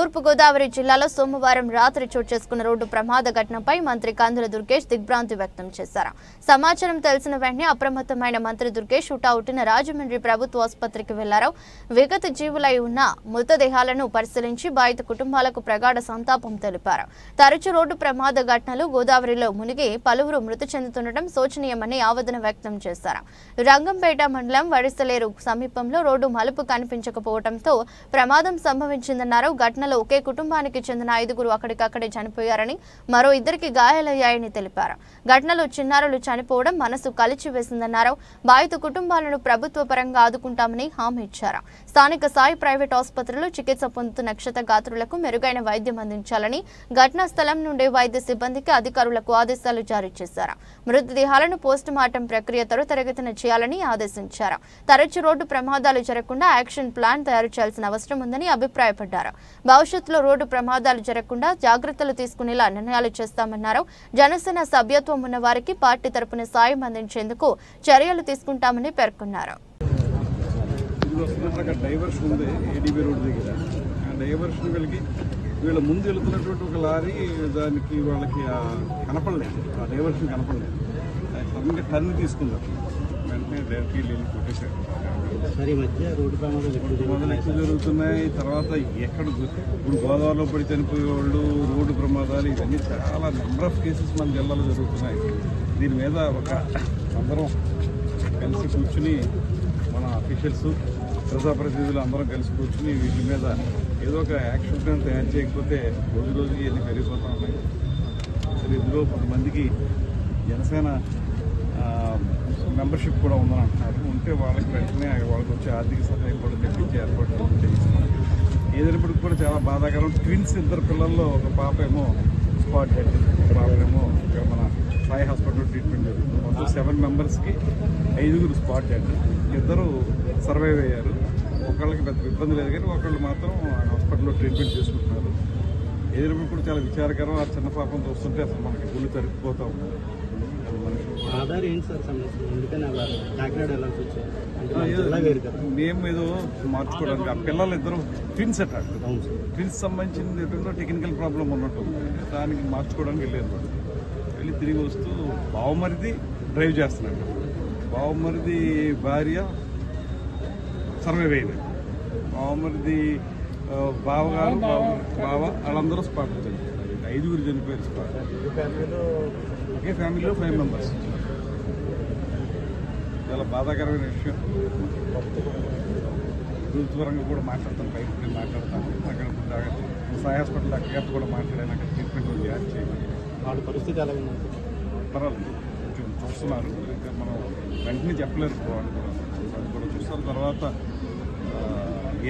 తూర్పుగోదావరి జిల్లాలో సోమవారం రాత్రి చోటు చేసుకున్న రోడ్డు ప్రమాద ఘటనపై మంత్రి కాందుల దుర్గేష్ దిగ్భ్రాంతి వ్యక్తం చేశారు. సమాచారం తెలిసిన వెంటనే అప్రమత్తమైన మంత్రి దుర్గేష్ హుటాహుటిన రాజమండ్రి ప్రభుత్వ ఆసుపత్రికి వెళ్ళారు. విగత జీవులై ఉన్న మృతదేహాలను పరిశీలించి బాధిత కుటుంబాలకు ప్రగాఢ సంతాపం తెలిపారు. తరచు రోడ్డు ప్రమాద ఘటనలు గోదావరిలో మునిగి పలువురు మృతి చెందుతుండటం శోచనీయమని ఆవేదన వ్యక్తం చేశారు. రంగంపేట మండలం వడిసలేరు సమీపంలో రోడ్డు మలుపు కనిపించకపోవడంతో ప్రమాదం సంభవించిందన్నారు ఘటనలో ఒకే కుటుంబానికి చెందిన ఐదుగురు అక్కడికక్కడే చనిపోయారని మరో ఇద్దరికి గాయాలయ్యాయని తెలిపారు. ఘటనలో చిన్నారులు చనిపోవడం మనసు కలిచివేసిందన్నారు. బాధిత కుటుంబాలను ప్రభుత్వ పరంగా ఆదుకుంటామని హామీ ఇచ్చారు. స్థానిక సాయి ప్రైవేట్ ఆసుపత్రిలో చికిత్స పొందుతున్న క్షతగాత్రులకు మెరుగైన వైద్యం అందించాలని ఘటనా స్థలం నుండి వైద్య సిబ్బందికి అధికారులకు ఆదేశాలు జారీ చేశారు. మృతదేహాలను పోస్ట్ మార్టం ప్రక్రియ తరతరగతిన చేయాలని ఆదేశించారు. తరచు రోడ్డు ప్రమాదాలు జరగకుండా యాక్షన్ ప్లాన్ తయారు చేయాల్సిన అవసరం ఉందని అభిప్రాయపడ్డారు. భవిష్యత్తులో రోడ్డు ప్రమాదాలు జరగకుండా జాగ్రత్తలు తీసుకునేలా నిర్ణయాలు చేస్తామన్నారు. జనసేన సభ్యత్వం ఉన్న వారికి పార్టీ తరపున సాయం అందించేందుకు చర్యలు తీసుకుంటామని పేర్కొన్నారు. డైవర్షన్ ఉంది వీళ్ళ ముందు వెళుతున్నటువంటి ఒక లారీ దానికి వాళ్ళకి కనపడలేదు. ఆ డైవర్షన్ కనపడలేదు. సడన్గా టర్న్ తీసుకుందాం. వెంటనే డైరెక్ట్ వెళ్ళి కొట్టేశారు. మరి జరుగుతున్నాయి. తర్వాత ఎక్కడ ఇప్పుడు గోదావరిలో పడి చనిపోయే వాళ్ళు రోడ్డు ప్రమాదాలు ఇవన్నీ చాలా నెంబర్ ఆఫ్ కేసెస్ మన జిల్లాలో జరుగుతున్నాయి. దీని మీద ఒక అందరం కలిసి కూర్చుని మన అఫీషియల్స్ ప్రజాప్రతినిధులు అందరం కలిసి కూర్చుని వీటి మీద ఏదో ఒక యాక్షన్ ప్లాన్ తయారు చేయకపోతే రోజు రోజుకి ఇవన్నీ పెరిగిపోతా ఉన్నాయి. అసలు ఇందులో కొంతమందికి జనసేన మెంబర్షిప్ కూడా ఉందని అంటున్నారు. ఉంటే వాళ్ళకి వెంటనే వాళ్ళకి వచ్చే ఆర్థిక సహాయం కూడా తెప్పించే ఏర్పాట్లు చేయిస్తున్నాం ఏదైనప్పటికి కూడా చాలా బాధాకరం. ట్విన్స్ ఇద్దరు పిల్లల్లో ఒక పాప ఏమో స్పాట్ డెడ్ ఒక పాప ఏమో ఇక్కడ మన సాయి హాస్పిటల్ ట్రీట్మెంట్ జరుగుతుంది. మొత్తం సెవెన్ మెంబర్స్కి ఐదుగురు స్పాట్ డెడ్ ఇద్దరు సర్వైవ్ అయ్యారు. ఒకళ్ళకి పెద్ద ఇబ్బంది లేదు కానీ ఒకళ్ళు మాత్రం హాస్పిటల్లో ట్రీట్మెంట్ చేసుకుంటున్నారు. ఏదైనప్పుడు కూడా చాలా విచారకరం. ఆ చిన్న పాపం చూస్తుంటే అసలు మనకి గుళ్ళు తరిగిపోతూ నేమ్ ఏదో మార్చుకోవడానికి ఆ పిల్లలు ఇద్దరు ట్విన్స్ అట. అవును సార్. ట్విన్స్ సంబంధించింది ఎటుందో టెక్నికల్ ప్రాబ్లం ఉన్నట్టు. దానికి మార్చుకోవడానికి వెళ్ళారు వాళ్ళు. వెళ్ళి తిరిగి వస్తూ బావమరిది డ్రైవ్ చేస్తున్నాడు. బావమరిది భార్య సర్వైవ్ అయింది బావమరిది బావగారు బావ బావ వాళ్ళందరూ స్పాట్ ఐదుగురు చనిపోయారు స్పాట్ ఒకే ఫ్యామిలీలో ఫైవ్ మెంబర్స్. చాలా బాధాకరమైన విషయం. ప్రభుత్వరంగా కూడా మాట్లాడతాను బయట పోయి మాట్లాడతాను. అక్కడ సాయి హాస్పిటల్ అక్కడికి కూడా మాట్లాడాను అక్కడ ట్రీట్మెంట్ ఉంది యాడ్ చేయమని. వాళ్ళ పరిస్థితి ఎలా ఉంది పర్వాలేదు. కొంచెం చూస్తున్నారు. ఇంకా మనం వెంటనే చెప్పలేరు వాళ్ళు కూడా. కూడా చూస్తారు. తర్వాత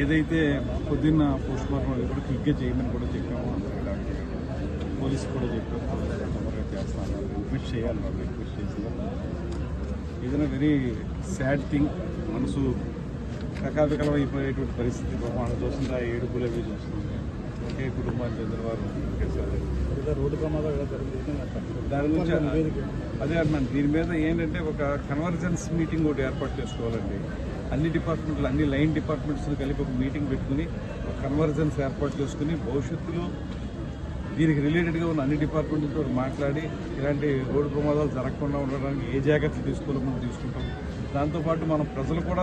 ఏదైతే పొద్దున్న పోస్ట్ మార్టం కూడా క్లిక్గా చేయమని కూడా చెప్పాము. పోలీసు కూడా చెప్పాము. చేయాలి వాళ్ళు రిక్వెస్ట్ చేసి ఏదైనా వెరీ సాడ్ థింగ్ మనసు కకావికలం అయిపోయేటువంటి పరిస్థితి మనం చూస్తుంటే ఆ ఏడుపులు అవి చూస్తుంది ఒకే కుటుంబానికి చెందిన వారు ఒకేసారి దాని గురించి అదే అన్నాను దీని మీద ఏంటంటే ఒక కన్వర్జెన్స్ మీటింగ్ ఒకటి ఏర్పాటు చేసుకోవాలండి. అన్ని డిపార్ట్మెంట్లు అన్ని లైన్ డిపార్ట్మెంట్స్ కలిపి ఒక మీటింగ్ పెట్టుకుని ఒక కన్వర్జెన్స్ ఏర్పాటు చేసుకుని భవిష్యత్తులో దీనికి రిలేటెడ్గా ఉన్న అన్ని డిపార్ట్మెంట్లతో మాట్లాడి ఇలాంటి రోడ్డు ప్రమాదాలు జరగకుండా ఉండడానికి ఏ జాగ్రత్తలు తీసుకోవాలో మనం తీసుకుంటాం. దాంతోపాటు మనం ప్రజలు కూడా